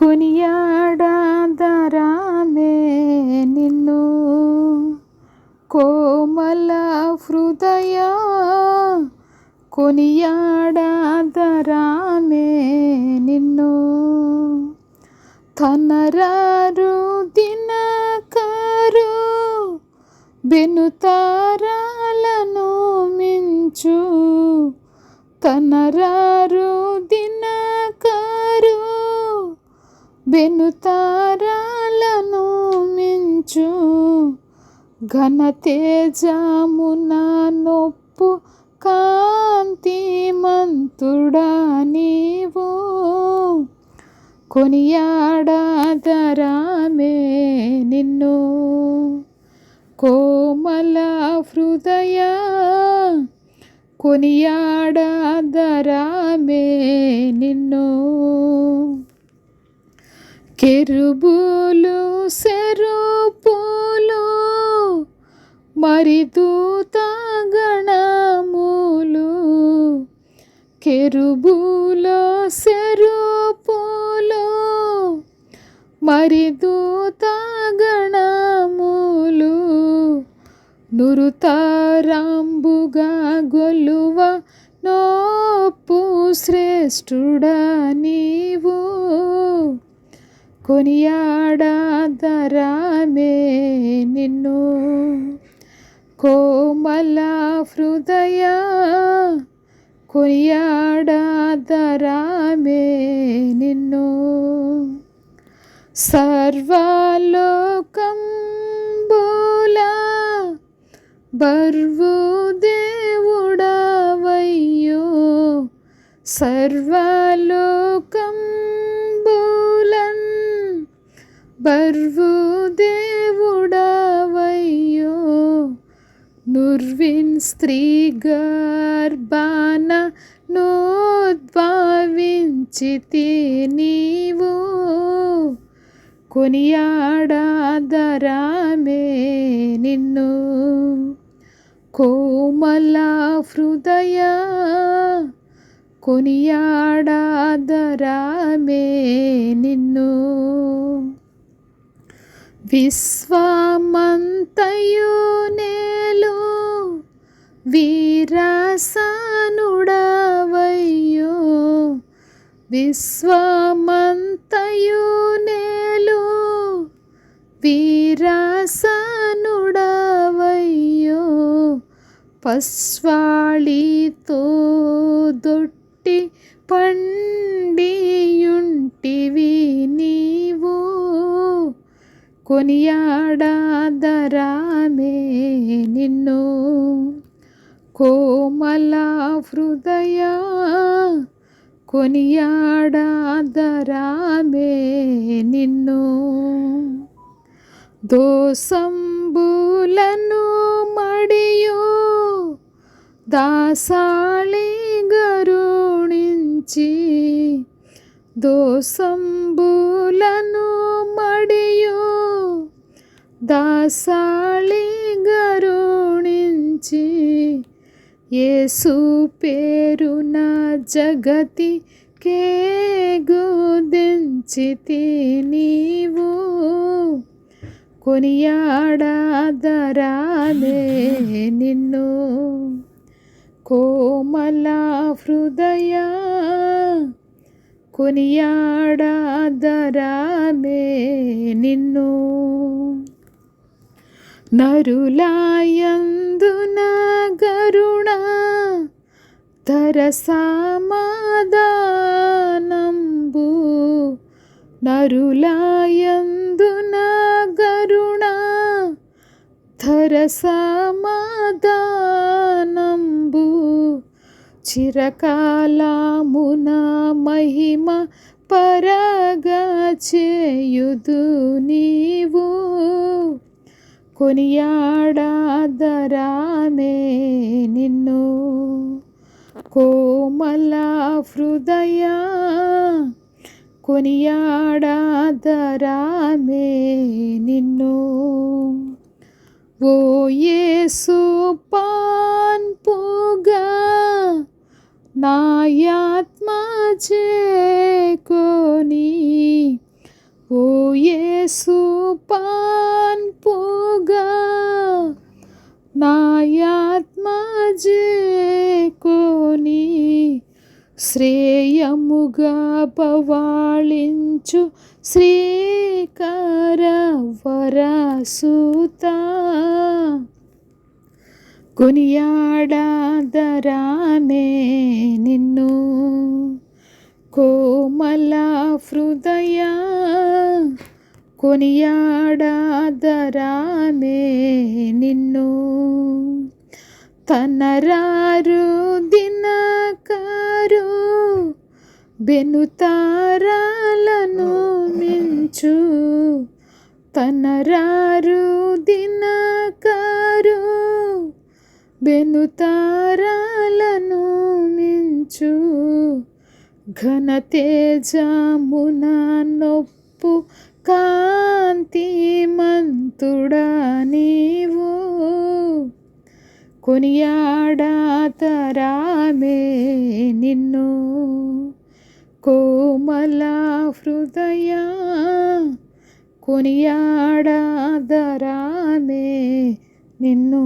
కొనియాడాదరామే నిన్ను? కోమల హృదయ కొనియాడాదరామే నిన్ను? తనరారు దినకారు బెనుతారాలను మించు. తనరా బెనుతారాలను మించు ఘనతేజమున నొప్పు కాంతిమంతుడా నీవు. కొనియాడాదరామే నిన్ను. కోమల హృదయ కొనియాడాదరామే నిన్ను. కెరుబులు సెరుపులు మరి దూత గణములు. కెరుబులో సెరుపులు మరి దూత గణములు. నురుతారాంబుగా గొలువ నోపు శ్రేష్ఠుడా నీవు. కొనియాడాదరామే నిన్ను? కోమల హృదయ కొనియాడాదరామే నిన్ను? సర్వలోకంబులా బర్వు దేవుడవయ్యో సర్వలోకంబులన్ బర్వు దేవుడవయ్యో నుర్విన్ స్త్రీ గర్భాన నోద్భావించితి నీవు. కొనియాడాదరామే నిన్ను. కోమల హృదయ కొనియాడాదరామే నిన్ను. విశ్వమంతయు నేలు వీరాసనుడవయ్యో. విశ్వమంతయు నేలు వీరాసనుడవయ్యో. పస్వాళితో దొట్టి పండియుంటివి కొనియాడాదరామే నిన్ను. కోమల హృదయ కొనియాడాదరామే నిన్ను. దోసంబులను మడియు దాసాళి గరుణించి దోసంబులను మడి దాసాళి గరుణించి యేసు పేరున జగతి కేగుదించితి నీవు కొనియాడాదరాలే నిన్ను. కోమల హృదయ కొనియాడాదరాలే నిన్ను. నరులాయందున గరుణ తరసమాదానంబు. నరులాయందున గరుణ తరసమాదానంబు. చిరకాలమున మహిమ పరగా చేయుదు నీవు. కొనియాడాదరామే నిన్ను. కోమల హృదయ కొనియాడాదరామే నిన్ను. ఓ యేసు పాన్పుగా నాయాత్మ చేకొని. సుపాన్పుగా శ్రేయముగా పవాళించు శ్రీకర వరసూత కొనియాడాదరామే నిన్ను కోమల హృదయ. కొనియాడాదరామే నిన్ను తనరారు బెనుతారాలను మించు తనరారు దినకారు బెనుతారాలను మించు ఘన తేజమున నొప్పు కాంతిమంతుడా నీవు. కొనియాడాతరామే హృదయ కొనియాడాదరామే నిన్ను.